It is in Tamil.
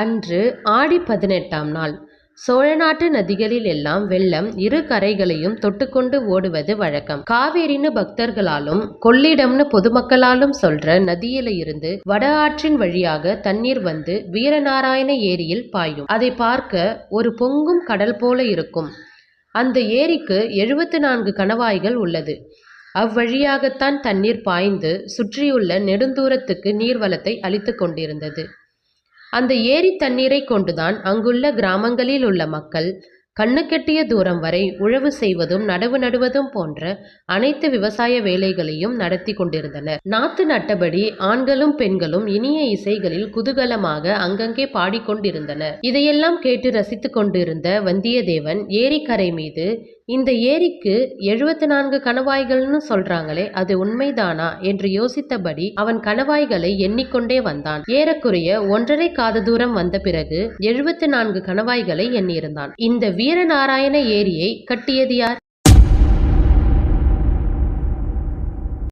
அன்று ஆடி பதினெட்டாம் நாள். சோழநாட்டு நதிகளில் எல்லாம் வெள்ளம் இரு கரைகளையும் தொட்டுக்கொண்டு ஓடுவது வழக்கம். காவேரின்னு பக்தர்களாலும் கொள்ளிடம்னு பொதுமக்களாலும் சொல்ற நதியில இருந்து வட ஆற்றின் வழியாக தண்ணீர் வந்து வீரநாராயண ஏரியில் பாயும். அதை பார்க்க ஒரு பொங்கும் கடல் போல இருக்கும். அந்த ஏரிக்கு எழுபத்து நான்கு கணவாய்கள் உள்ளது. அவ்வழியாகத்தான் தண்ணீர் பாய்ந்து சுற்றியுள்ள நெடுந்தூரத்துக்கு நீர்வளத்தை அளித்து கொண்டிருந்தது. அந்த ஏரி தண்ணீரை கொண்டுதான் அங்குள்ள கிராமங்களில் உள்ள மக்கள் கண்ணுக்கெட்டிய தூரம் வரை உழவு செய்வதும் நடவு நடுவதும் போன்ற அனைத்து விவசாய வேலைகளையும் நடத்தி கொண்டிருந்தனர். நாத்து நட்டபடி ஆண்களும் பெண்களும் இனிய இசைகளில் குதூகலமாக அங்கங்கே பாடிக்கொண்டிருந்தனர். இதையெல்லாம் கேட்டு ரசித்துக் கொண்டிருந்த வந்தியத்தேவன் ஏரிக்கரை மீது இந்த ஏரிக்கு எழுபத்து நான்கு கணவாய்கள்னு சொல்றாங்களே அது உண்மைதானா? என்று யோசித்தபடி அவன் கணவாய்களை எண்ணிக்கொண்டே வந்தான். ஏறக்குறைய ஒன்றரை காத தூரம் வந்த பிறகு எழுபத்து நான்கு கணவாய்களை எண்ணியிருந்தான். இந்த வீரநாராயண ஏரியை கட்டியது யார்?